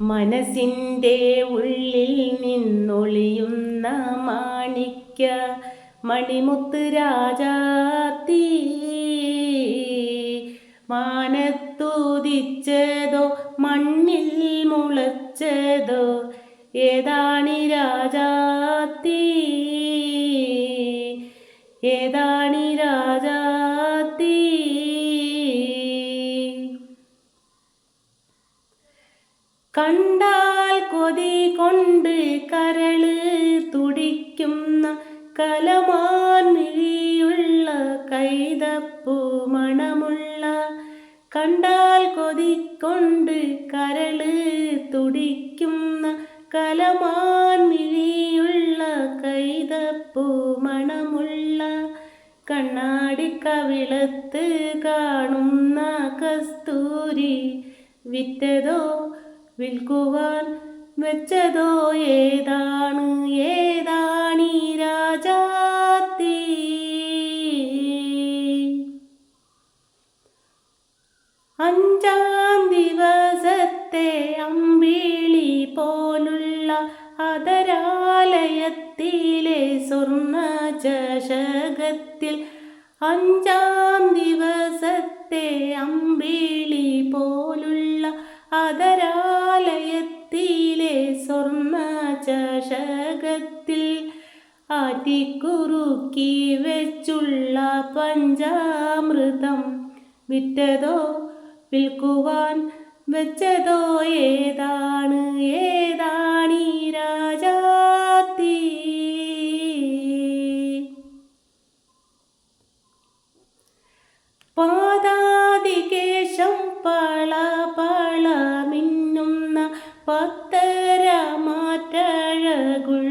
മനസ്സിന്റെ ഉള്ളിൽ നിന്നൊളിയുന്ന മാണിക്യ മണിമുത്ത് രാജാത്തി മാനത്തുദിച്ചതോ മണ്ണിൽ മുളച്ചതോ ഏതാണി രാജാത്തി ഏതാണി കണ്ടാൽ കൊതി കൊണ്ട് കരൾ തുടിക്കുന്ന കലമാൻ മിഴിയുള്ള കൈതപ്പൂ മണമുള്ള കണ്ടാൽ കൊതി കൊണ്ട് കരൾ തുടിക്കുന്ന കലമാൻ മിഴിയുള്ള കൈതപ്പൂ മണമുള്ള കണ്ണാടി കവിളത്ത് കാണുന്ന കസ്തൂരി വിറ്റതോ വിൽക്കുവാൻ വെച്ചതോ ഏതാണ്? ഏതാണീ രാജാത്തി അഞ്ചാം ദിവസത്തെ അമ്പിളി പോലുള്ള അതരാലയത്തിലെ സ്വർണ ചഷകത്തിൽ അഞ്ചാം ദിവസത്തെ അമ്പിളി പോലുള്ള അതരാലയത്തിലെ ചഷകത്തിൽ ആറ്റിക്കുറുക്കി വെച്ചുള്ള പഞ്ചാമൃതം വിറ്റതോ വിൽക്കുവാൻ വെച്ചതോ ഏതാണ്? ഏതാണീ രാജാത്തി പാദാതികേശം പള പള മിന്നുന്ന പത്തര മാറ്റഴകുള്ള നിൻ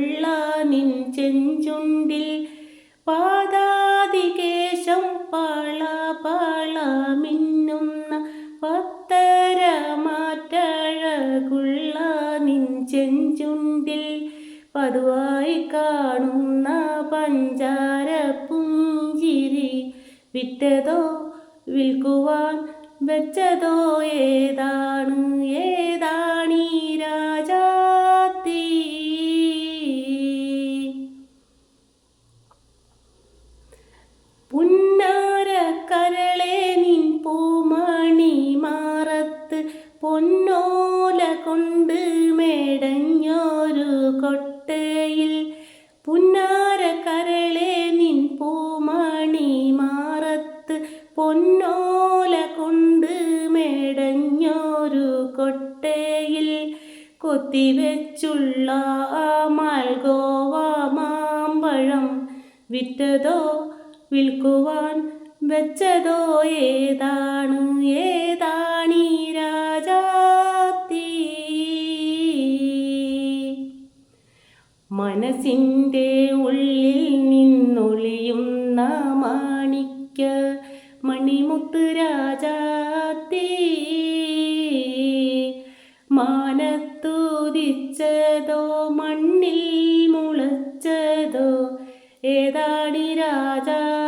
ചെഞ്ചുണ്ടിൽ പാദാതികേശം പാള പാള മിന്നുന്ന പത്തര മാറ്റഴകുള്ള നിൻ ചെഞ്ചുണ്ടിൽ പതുവായി കാണുന്ന പഞ്ചാര പുഞ്ചിരി വിറ്റതോ വിൽക്കുവാൻ വെച്ചതോ ഏതാണ്? ഏതാണീ പൊന്നോല കൊണ്ട് മേടഞ്ഞൊരു കൊട്ടയിൽ പുന്നാര കരളെ നിൻ പൂമണി മാറത്ത് പൊന്നോല കൊണ്ട് മേടഞ്ഞൊരു കൊട്ടയിൽ കൊത്തിവെച്ചുള്ള മാൽഗോവ മാമ്പഴം വിറ്റതോ വിൽക്കുവാൻ വെച്ചതോ ഏതാണ്? ഏതാണീ മനസ്സിന്റെ ഉള്ളിൽ നിന്നൊളിയുന്ന മാണിക്ക മണിമുത്ത് രാജാത്തി. മാനത്തുദിച്ചതോ മണ്ണിൽ മുളച്ചതോ? ഏതാടി രാജാ